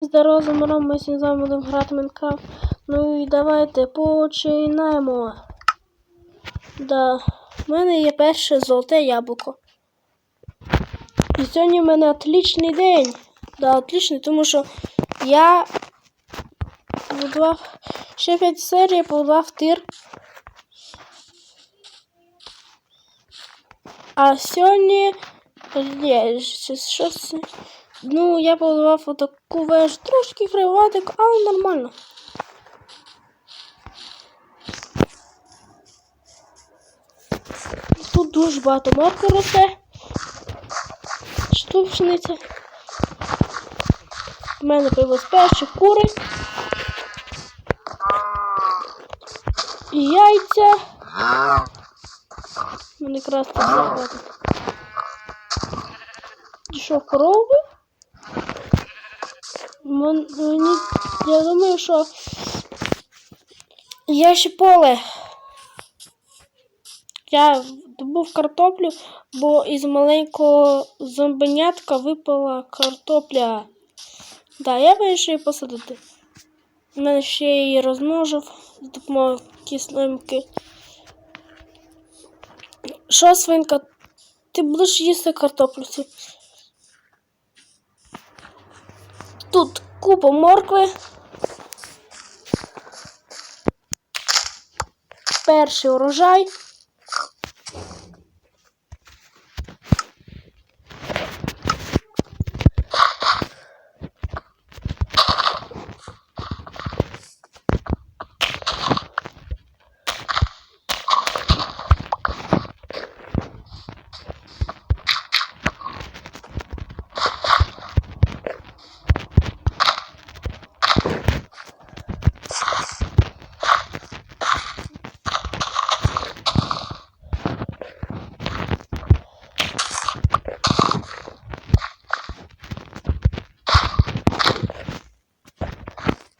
Здорово, замором, ми сьогодні з вами будемо грати Майнкрафт. Ну і давайте починаємо. Да, в мене є перше золоте яблуко. І сьогодні в мене отличний день. Да, отличний, тому що я побудував ще 5 серій, побудував тир. А сьогодні. Ні, щось. Ну, я побудував отаку вежу. Трошки криватик, але нормально. Тут дуже багато морки росте. Штучниця. У мене появились перші кури. І яйця. Мене красти захватить. Що, корови? Мен- Мені, я думаю, що є ще поле. Я добув картоплю, бо із маленького зомбенятка випала картопля. Да, я вирішив її посадити. У мене ще її розмножив з допомогою кислинки. Що, свинка, ти будеш їсти картоплю? цю? Тут купа моркви. Перший урожай.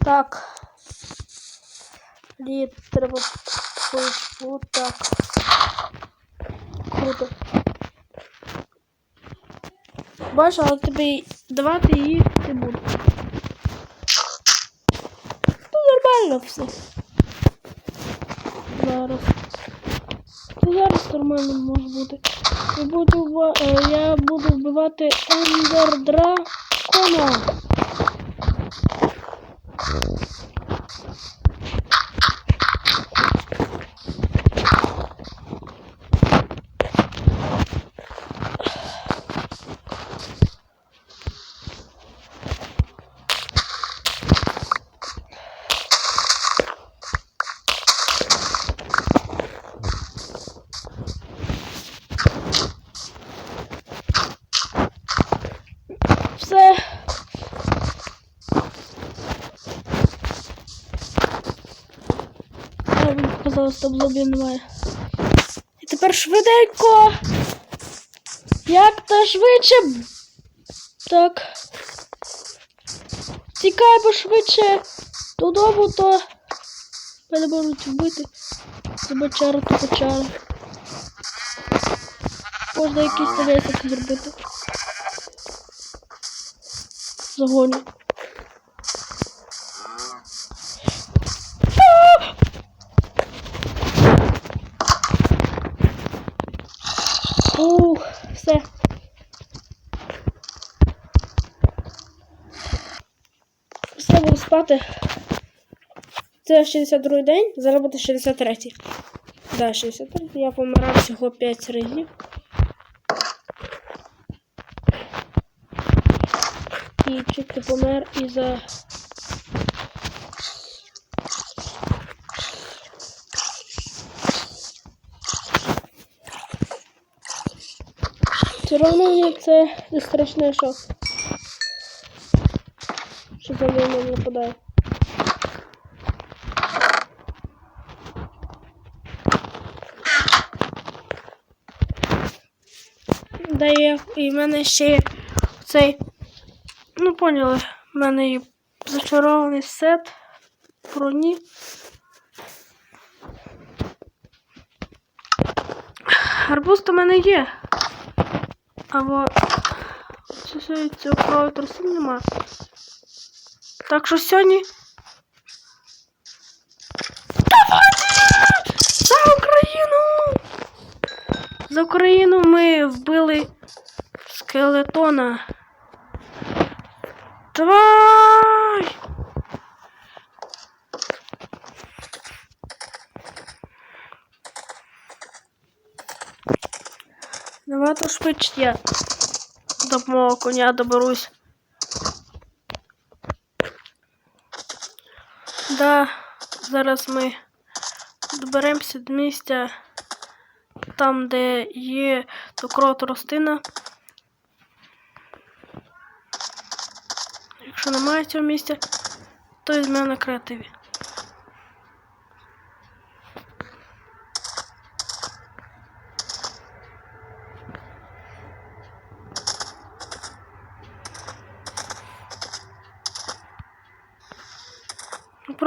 Так. Лід треба вот так. Круто. Бачиш, але тобі давати її не буду. Ну, нормально все. Зараз. Ну, зараз нормально може бути. Я буду, е, я буду вбивати Ендер Дракона. Все. Я мені показалось, що блобі немає. І тепер швиденько. Як то швидше. Так. Тікай пошвидше. Додому, то мене можуть вбити. Тебе чара, то чара. Можна якийсь навесик зробити. Загоню. Ух, все. Все буду спати. Це 62 й день, зараз буде 63-й. Да, 63-й. Я помирав всього 5 разів. І не помер із-за Все мені це не страшне, що, за мною не нападає. Да є, і в мене ще є цей, ну поняли, в мене є зачарований сет броні. Арбуз у мене є. А во Це цього трусів нема. Так що сьогодні. За Україну! За Україну ми вбили скелетона. Давай! Давай то швидше я до мого коня доберусь. Да, зараз ми доберемося до місця там, де є докро тростина. Якщо немає цього місця, то візьмемо на креативі.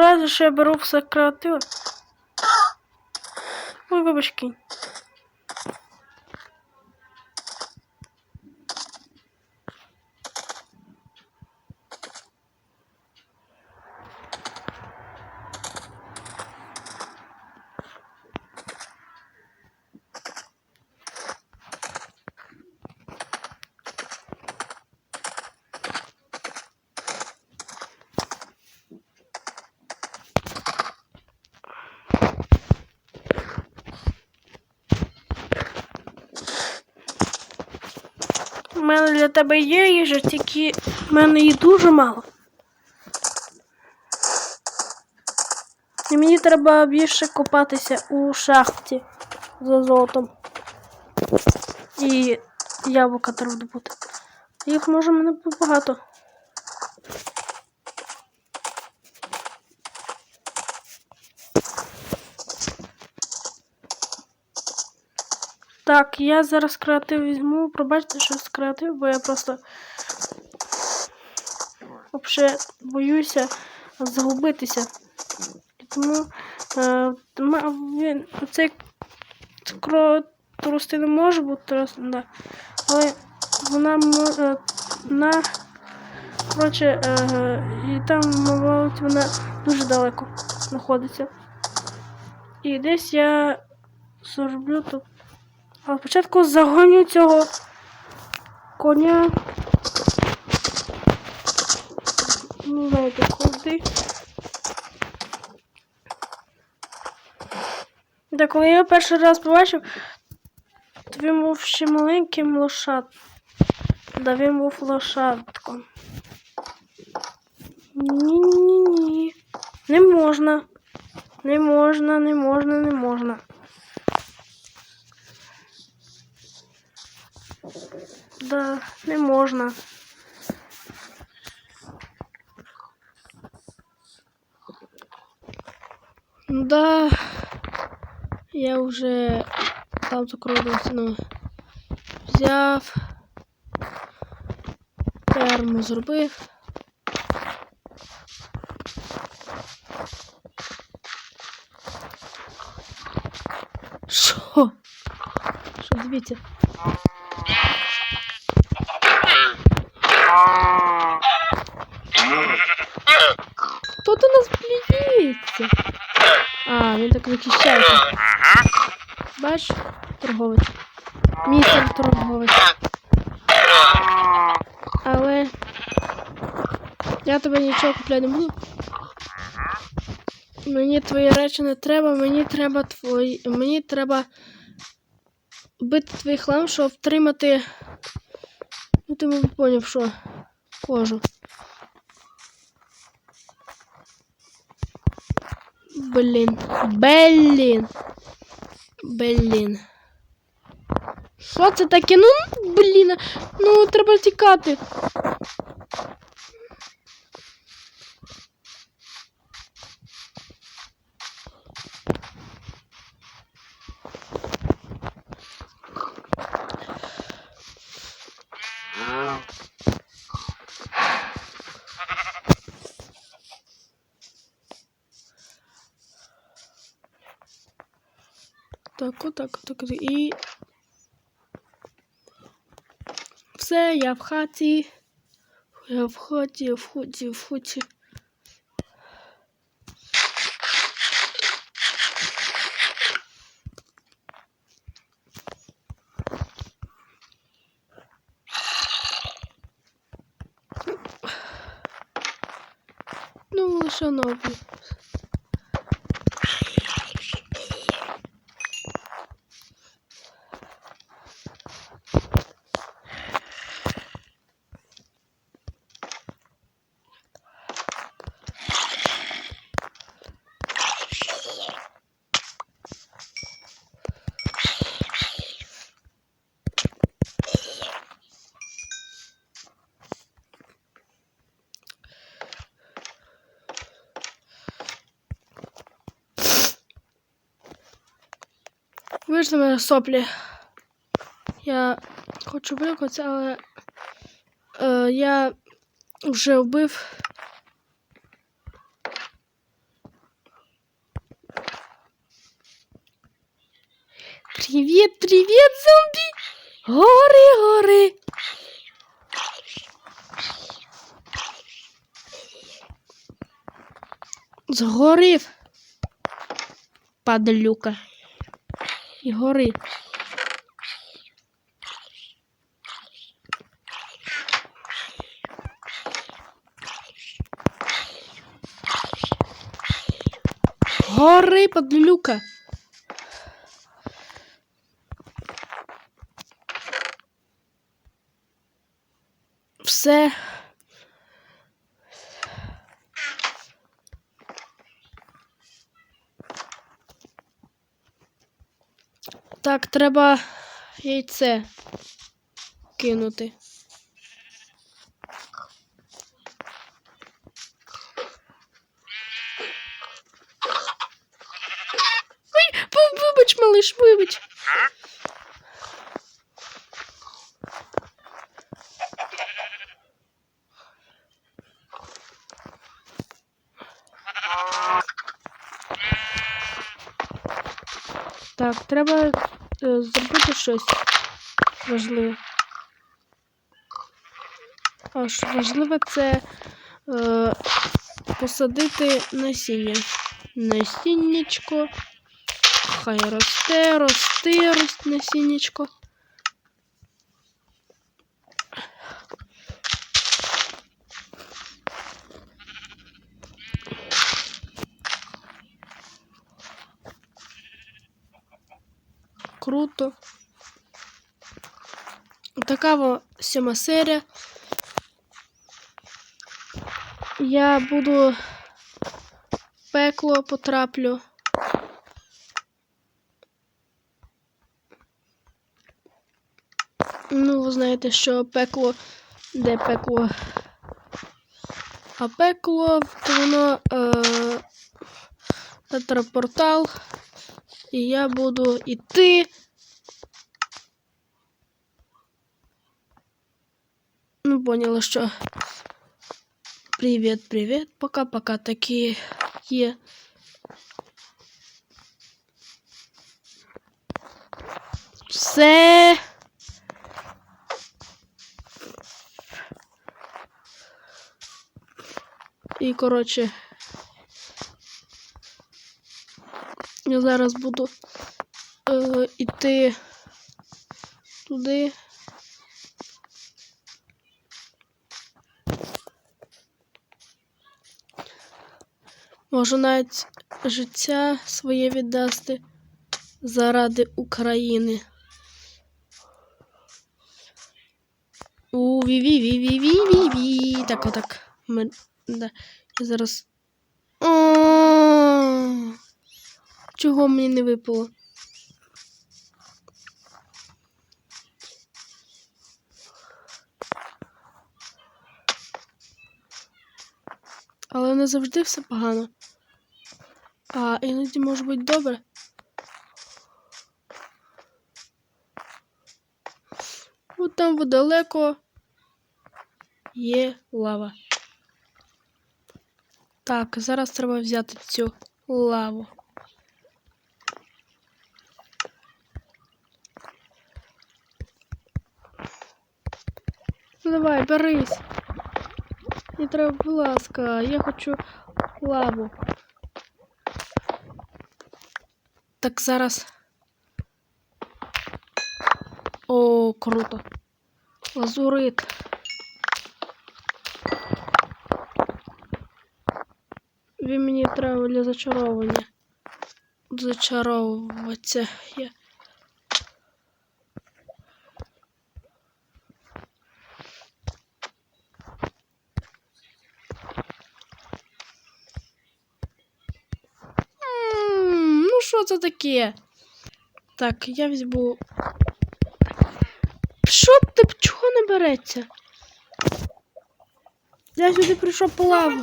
Правда, що я беру все креатив. Ой, вибач, мене для тебе є їжа, тільки в мене її дуже мало. І мені треба більше копатися у шахті за золотом. І яблука треба добути. Їх може мене багато. Так, я зараз креатив візьму. Пробачте, що з креатив, бо я просто взагалі боюся загубитися. Тому е, він, цей кро трусти не може бути тростин, да. але вона мо- е, на коротше, е, і там, мабуть, вона дуже далеко знаходиться. І десь я зроблю тут. Але спочатку загоню цього коня. Ну, знаєте, куди. Та коли я його перший раз побачив, то він був ще маленьким лошад. Да він був лошадком. Ні-ні-ні. Не можна. Не можна, не можна, не можна. Да, не можна. Да, я вже там цукрову ціну взяв. Ферму зробив. Що? Що, дивіться? Вичищається. Бач, торговець. Містер торговець. Але я тебе нічого купляти не буду. Мені твої речі не треба, мені треба твої. Мені треба бити твій хлам, щоб втримати. Ну ти мабуть поняв, що кожу. Блін. Блін. Блін. Що це таке? Ну, блін. Ну, треба тікати. Так, отак, отак, і. Все, я в хаті. Я в хаті, я в хаті, в хаті. Ну, лише нові. Вийшли мене соплі. Я хочу вилікуватися, але е, я вже вбив. Привіт, привіт, зомбі! Гори, гори! Згорів. Падлюка. І гори. Гори, падлюка. Все. Так, треба яйце кинути. Ой, ви- вибач, малиш, вибач. Так, треба е, зробити щось важливе. А що важливе це е, посадити насіння. Насіннячко. Хай росте, росте, росте насіннячко. Круто. Така во сьома серія. Я буду пекло потраплю. Ну, ви знаєте, що пекло, де пекло. А пекло, то воно е, тетрапортал. І я буду йти. Ну, поняла, що. Привіт, привіт. Пока-пока такі є. Все. І, коротше, я зараз буду е, іти туди. Можу навіть життя своє віддасти заради України. У ві ві ві ві ві ві ві Так, отак. Ми... Да. Я зараз. Чого мені не випало? Але не завжди все погано. А іноді може бути добре. От там далеко є лава. Так, зараз треба взяти цю лаву. Давай, берись. Не треба, ласка, я хочу лаву. Так, зараз. О, круто. Лазурит. Тобі мені треба для. Зачаровуватися. Я. що це таке? Так, я візьму. Що ти чого не береться? Я сюди прийшов по лаву.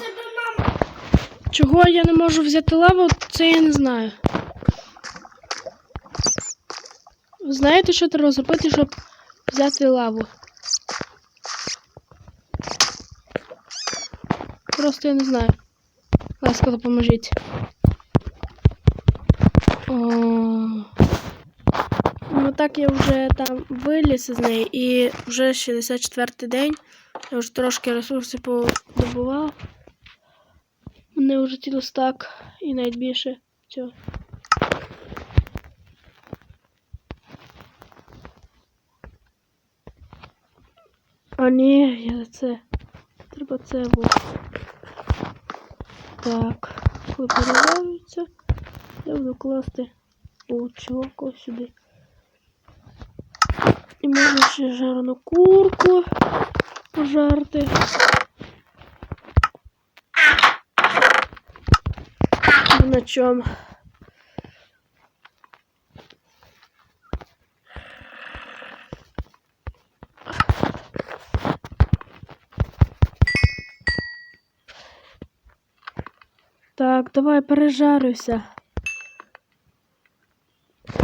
Чого я не можу взяти лаву, це я не знаю. Знаєте, що треба зробити, щоб взяти лаву? Просто я не знаю. Ласка, допоможіть. О. Ну так я вже там виліз із неї і вже 64-й день. Я вже трошки ресурсів подобував. Мене вже цілий стак і навіть більше цього. А ні, я це. Треба це було. Так, коли переливаються, я буду класти у чувака сюди. І можна ще жарену курку пожарти. На чому? Так, давай пережарюся.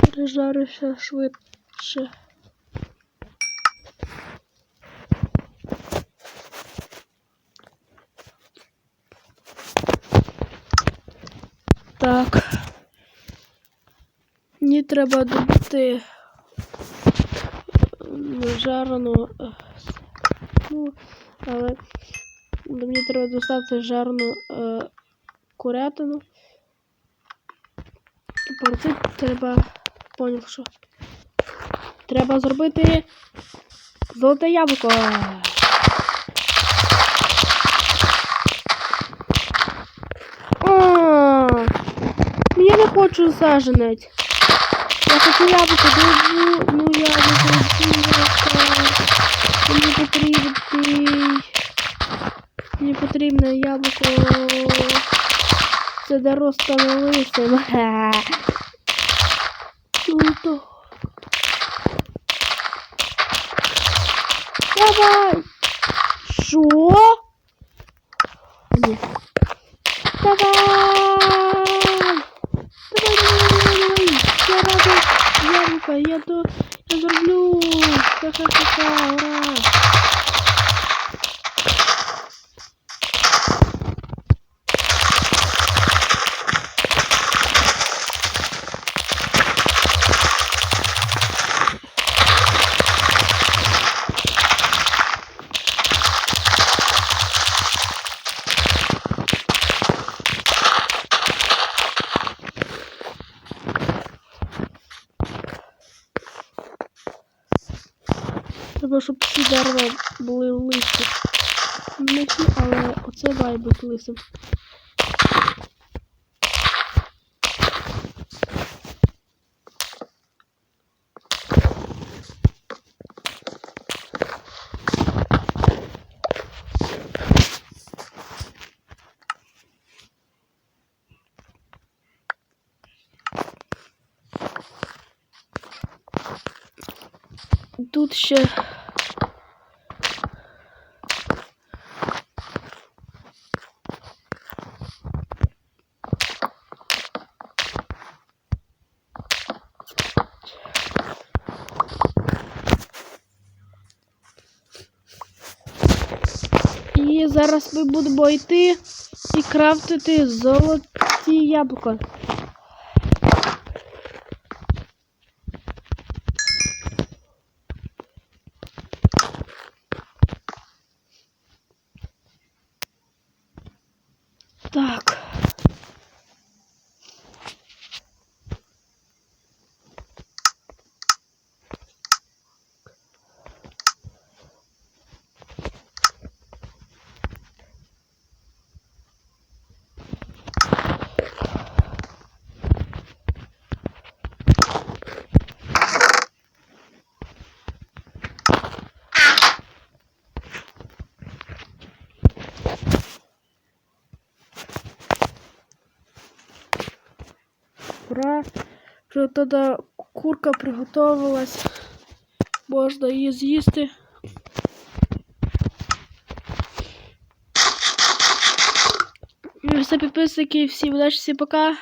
Пережарюся швидше. Так. Мені треба добути м, жарену. е, Ну, але мені треба достати жарену е, курятину. І перед треба. Поняв, що. Треба зробити золоте яблуко. А, ну я не хочу саженець. Я хочу яблуко, добу, ну яблуко, яблуко. Мені потрібний. Мені потрібне яблуко. Це лисим. Ха. Круто. Давай. Ні. Давай! Давай, давай, давай, давай! Я рада, Янка, я то я зроблю! Ха-ха-ха-ха, ура! Треба, щоб всі дерева були лисі. Не всі, але оце має бути лисим. Тут ще. Зараз ми будемо йти і крафтити золоті яблука. Ура! Вже тоді курка приготувалась. Можна її з'їсти. Все підписники, всім удачі, всім пока.